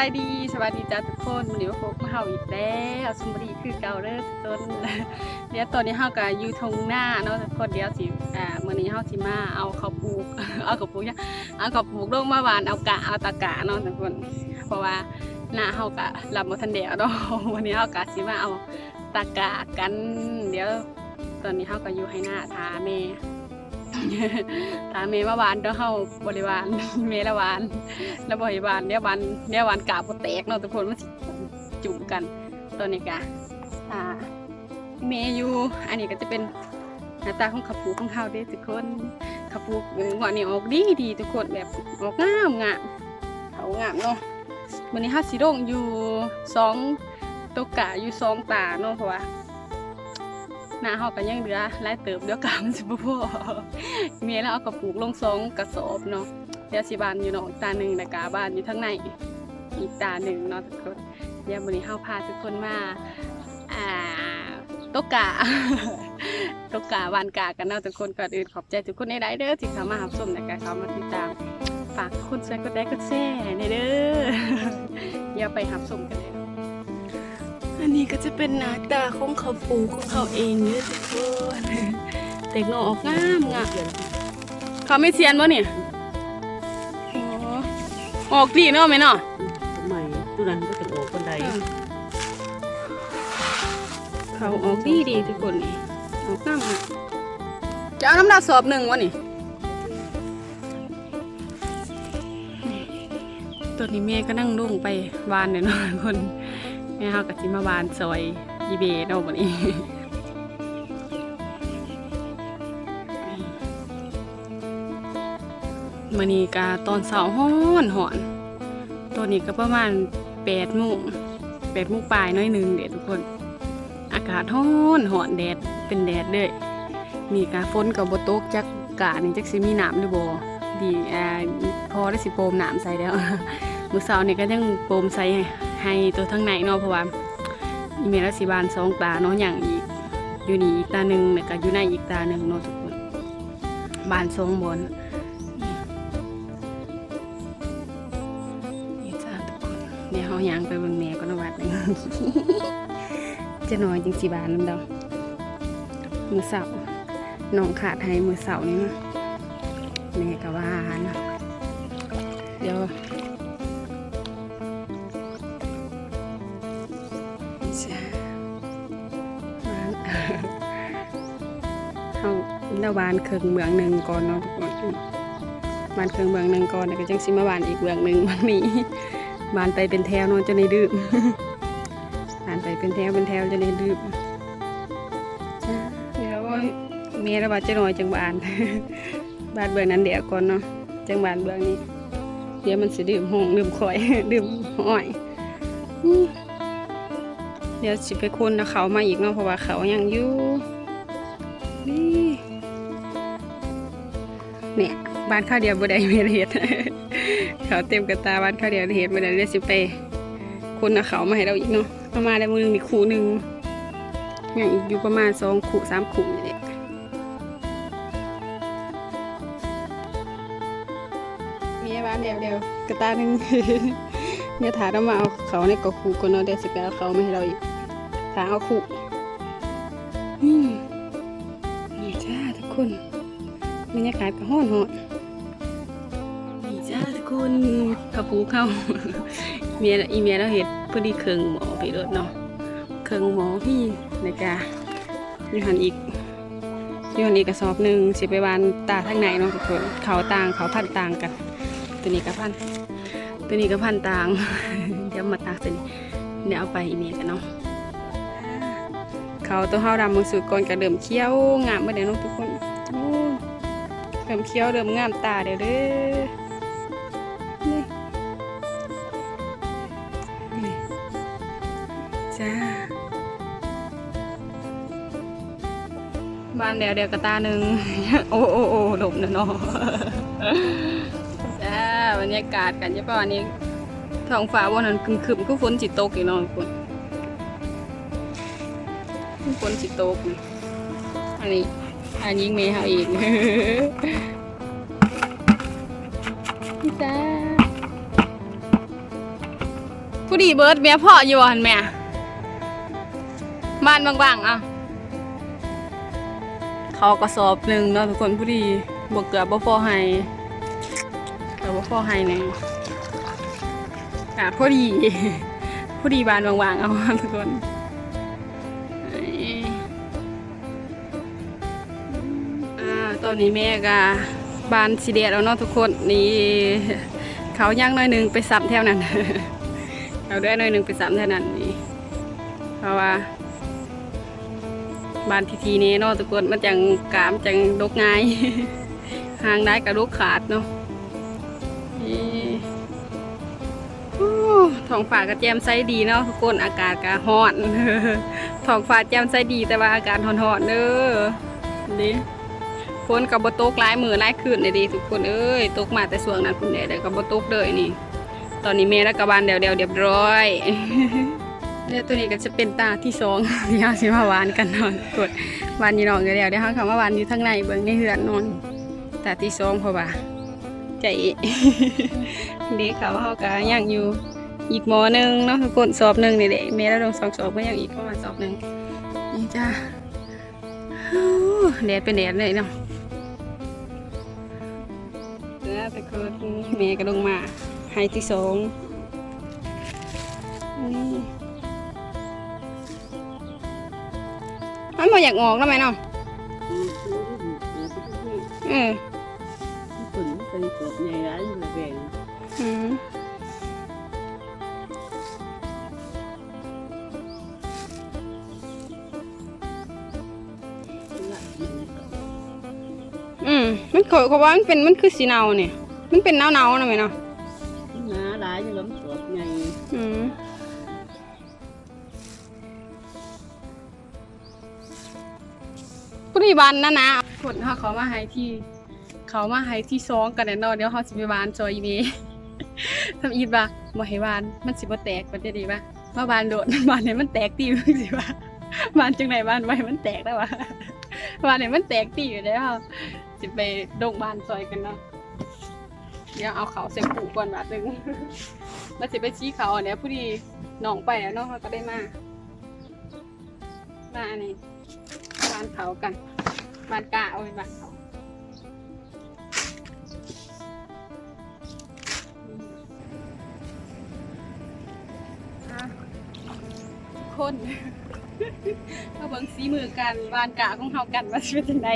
ายดีสวัสดีจ้าทุกคนวันนี้มาพบมาเฮาอีกแล้วสมบูรณ์คือเก่าเด้อต้นเดี๋ยวตอนนี้เฮาก็อยู่ทงหน้าเนาะทุกคนเดี๋ยวสิอ่ามื้อนี้เฮาสิมาเอาข้าวปลูกเอาข้าวปลูกเนี่ยเอาข้าวปลูกลงมาหวานเอากะเอาตะกะเนาะทุกคน เพราะว่าหน้าเฮาก็รับบ่ทันเดียวเนาะวันนี้เฮาก็สิมาเอาตะกะกัน เดี๋ยว ตอนนี้เฮาก็อยู่ให้หน้าทาแม่ ทาแม่มาหวานเดี๋ยวเฮาบริวารแม่ละหวานแล้วบริวารเดี๋ยวหวานเดี๋ยวหวานกาบบ่แตกเนาะทุกคนมันจุ่มกันตอนนี้กะอ่าเมยูอันนี้ก็จะเป็นหน้าตาของขับปูของเขาเด้ทุกคนขับปูหัวนี่ออกดีดีทุกคนแบบออกงามงามเขางามเนาะวันนี้เฮาสิลงอยู่สองตกกะอยู่สองตาเนาะเพราะว่า หน้าเฮาก็ยังเหลือหลายเติบเดี๋ยวกามันสิบ่พอเมียแล้วเอากระปุกลงสองกระสอบเนาะเดี๋ยวสิบานอยู่เนาะตาหนึ่งแล้วก็บ้านอยู่ทั้งในอีกตาหนึ่งเนาะทุกคนเดี๋ยววันนี้เฮาพาทุกคนมาอ่าตกกะตกกะวานกากันเนาะทุกคนก่อนอื่นขอบใจทุกคนในไลฟ์เด้อที่เข้ามารับชมและก็เข้ามาติดตามฝากทุกคนช่วยกดไลค์กดแชร์ในเด้อเดี๋ยวไปรับชมกันเลย นาะอันนี้ก็จะเป็นหน้าตาของเขาปลูกของเขาเองเนี่ยทุกคนแต่งออกงามงามเขาไม่เซียนวะเนี่ยโอ้ออกดีเนาะไหมเนาะทำไมตัวนั้นก็จะออกคนใดเขาออกดีดีทุกคนนี่ออกงามงามจะเอาน้ำหนักสอบหนึ่งวะนี่ตอนนี้แม่ก็นั่งลงไปวานเนี่ยเนาะทุกคน แม่เขากับจิมาวานซอยยีเบเนาะวันนี้มื่อนี้กาตอนเสาร์ฮ้อนหอนตัวนี้ก็ประมาณแปดโมงแปดโมงปลายน้อยหนึงเด็ดทุกคน อากาศฮ้อนหอนแดดเป็นแดดเลยมีกาฝนกับบตกจักกานี่จักสิมีหนามหรือบ่ดีอ่าพอได้สิโปมหนามใส่แล้วมื้อเช้านี่ก็ยังโปมใส่ ให้ตัวทั้งในเนาะเพราะว่าอีเมลสิบานสองตาเนาะอย่างอีกอยู่นี่อีกตาหนึ่งแล้วก็อยู่ในอีกตาหนึ่งเนาะทุกคนบานสองบนนี่จ้าทุกคนเดี๋ยวเขายางไปบิ่งแม่ก็นวัดหนึงจะน้อยจริงสิบานน้ำดอกมือเสาร์น้องขาดให้มือเสาร์นี่นะแม่ก็ว่านะเดี๋ยว จ้าบานเขาละวานเครื่องเมืองหนึ่งก่อนเนาะทุกคนบานเครื่องเบืองหนึ่งก่อนแล้วก็จังสิมาบานอีกเบืองหนึ่งบางนี้บานไปเป็นแถวเนอนจะในดื่มบานไปเป็นแถวเป็นแถวจะในดื่มจ้าเดี๋ยวว่าเมียระบาดจะหน่อยจังบานบานเบืองนั้นเดี๋ยวก่อนเนาะจังบานเบืองนี้ เดี๋ยวมันสิดื่มห้องดื่มคอย ดื่มห้อยอืม เดี๋ยวสิไปคนนะเขามาอีกเนาะเพราะว่าเขายังอยู่นี่เนี่ยบ้านข้าวเดียวบ่ได้เมเฮ็ดเขาเต็มกระตาบ้านข้าวเดียวเฮ็ดบ่ได้เดี๋ยสิไปคนเอาเขามาให้เราอีกเนาะประมาณได้มือหนึงมีคู่หนึงอย่างอีกอยู่ประมาณสองคู่สามคู่นี่แหละมีบ้านเดียวเดียวกระตาหนึ่งเดี๋ยถาเรามาเอาเขาในกระคูก่อนเนาะเดี๋ยวสิไปเอาเขามาให้เราอีก ถาเอาคู่อืมนี่จ้าทุกคนบรรยากาศก็ห้อนหอนนี่จ้าทุกคนขับปูเข้าเมียอีเมียเราเห็ดพอดีเครื่องหมอไปรถเนาะเครื่องหมอพี่ในกาอยู่หันอีกอยู่หันอีกกระสอบหนึ่งสิไปวานตาทั้งในเนาะทุกคนเขาต่างเขาพันต่างกัน ตัวนี้กับพันตัวนี้กับพันต่าง เดี๋ยวมาตากตัวนี้เดี๋ยวเอาไปอีเมียกันเนาะ เขาตัวเฮาดำมือสุดก่อนกระเดิมเคี้ยวงามเมื่อเดี๋ยวเนาะทุกคนเริ่มเคี้ยวเริ่มงามตาเดี๋ยวเด้อนี่นี่จ้าบ้านเดียวเดียวกระตาหนึ่งโอ้โอ้โอ้หลบนะเนาะจ้าบรรยากาศกันใช่ป่ะวันนี้ท้องฟ้าวันนั้นคึมคึมก็ฝนจิตตกอยู่เนาะคุณ ฝนจิตตกอันนี้อันนี้เมย์เขาอีกจ้าผู้ดีเบิร์ดแม่พ่ออยู่หันแม่บ้านบางๆอะเขากระสอบหนึ่งเนาะทุกคนผู้ดีบวกเกือบบ่พอให้เกือบบ่พอให้เนี่ยอะพอดีผู้ดีบ้านบางๆเอาทุกคน อ่าตอนนี้แม่ก็บานสีเดียแล้วเนาะทุกคนนี่เขาย่างหน้อยหนึ่งไปสับแถวนั้นเอาได้หน้อยหนึ่งไปสับแถวนั้นนี่เพราะว่าบานทีทีนี้เนาะทุกคนมันจังกามจังดกง่ายห่างได้กับดกขาดเนาะท้องฟ้าก็แจ่มใสดีเนาะทุกคนอากาศก็ร้อนท้องฟ้าแจ่มใสดีแต่ว่าอากาศร้อนๆเด้อนี่ ฝนกับบตกหลายมือหลายคืนเลยดีทุกคนเอ้ยตกมาแต่ส่วงนั้นคุณแดดกับบตกเลยนี่ ตอนนี้เมย์และกบานเดียวเดียวเรียบร้อยแล้วตัวนี้ก็จะเป็นตาที่สองที่เราสิมาวานกันนอนกดวานยีนองกันเดียวเดี๋ยวเขาคำว่าวานอยู่ทางในเบิ่งในเหือนนอนตาที่สองเพราะว่าใจเด็กเขาเขาก็ยังอยู่อีกหมอหนึ่งเนาะทุกคนสอบหนึ่งนี่แหละเมย์แล้วลงสองสอบก็ยังอีกประมาณสอบหนึ่งนี่จ้าแดดเป็นแดดเลยเนาะ แล้วแต่คือเมย์ก็ลงมาไฮที่สองนี่มันบ่อยากออกแล้วไหมเนาะอืมอืมอืมเออ ฝนเป็นกบใหญ่ร้ายอยู่ระแวงอืม เขาเขาว่ามันเป็นมันคือสีเนาเนี่ย มันเป็นเนาเนาๆนะไหมเนาะหนาร้ายอยู่ลำกบใหญ่อืมผู้ที่บ้านนะนะคนเขาเขามาให้ที่ เขามาให้ที่ซองกันแน่นอนเดี๋ยวเขาสิไปบ้านซอยอีเม ทำอีดบ่บ่ให้บ้านมันสิบ่แตกมันจะดีป่ะว่าบ้านโดดบ้านไหนมันแตกตีมึงสิบ่ะบ้านจังไหนบ้านไว้มันแตกแล้ววะบ้านไหนมันแตกตีอยู่แล้ว สิไปดงบ้านซอยกันเนาะเดี๋ยวเอาเขาใส่ปูก่อนบาทนึงแล้วสิไปชี้เขาอันเนี้ยผู้ดีน้องไปแล้วน้องเขาก็ได้มามาอันนี้บ้านเขากันบ้านกาเอาเป็นบ้านเขาคนเขาเบิ่งสีมือกันบ้านกาของเขากันว่าสิเป็นจังได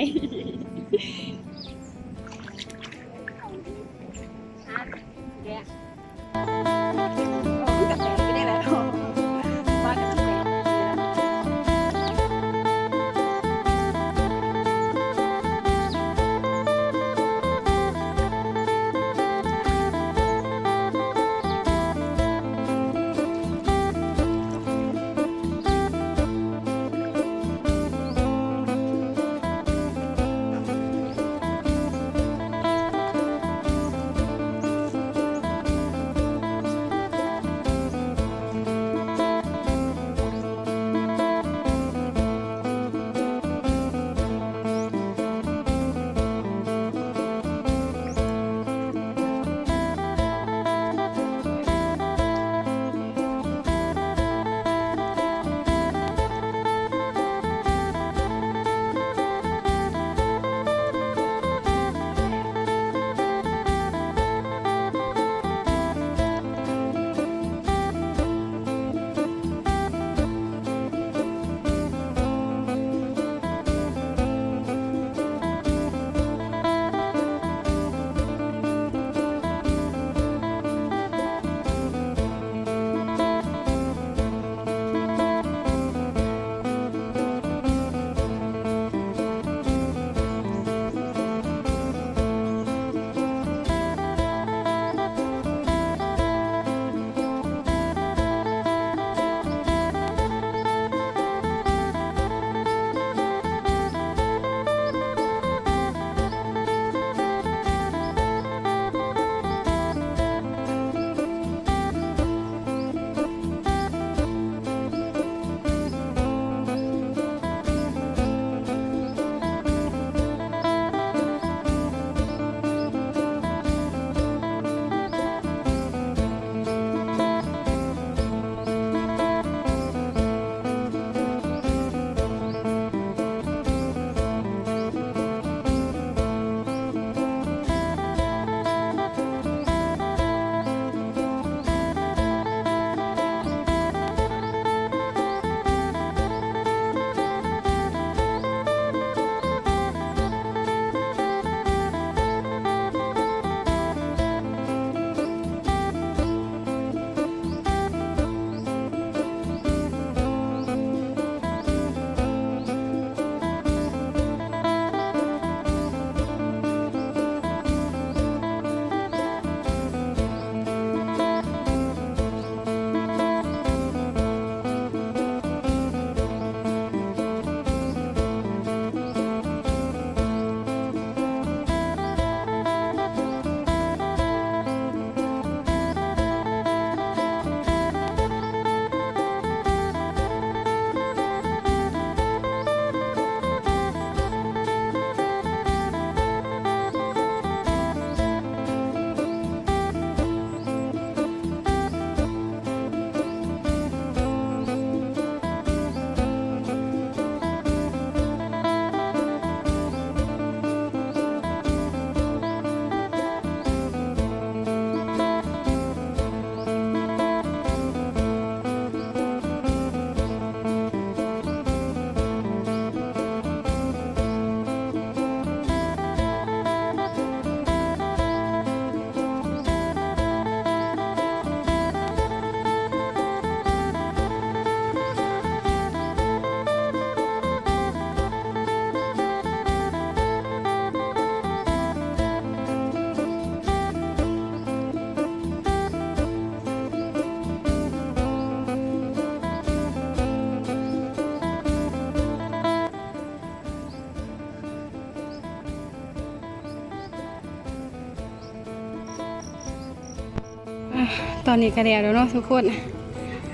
อนนี้ก็แล้วแล้วเนาะทุกคน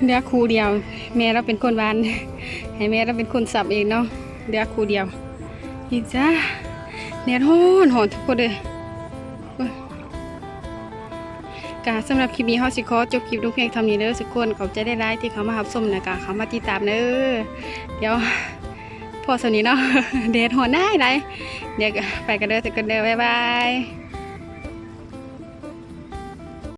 เหลือครูเดียว แม่เราเป็นคนวานให้แม่เราเป็นคนสับเองเนาะเหลือครูเดียวอีกจ้าแดดร้อนหอนทุกคนเลยกาสำหรับคลิปนี้เฮาสิขอจบคลิปลงเพียงเท่านี้เด้อทุกคนขอบใจได้หลายที่เขามารับชมนะกะเขามาติดตามเด้อเดี๋ยวพอสนี้เนาะแดดหอนได้ไรเดี๋ยวไปกันเด้อทุกคนเด้อบ๊ายบาย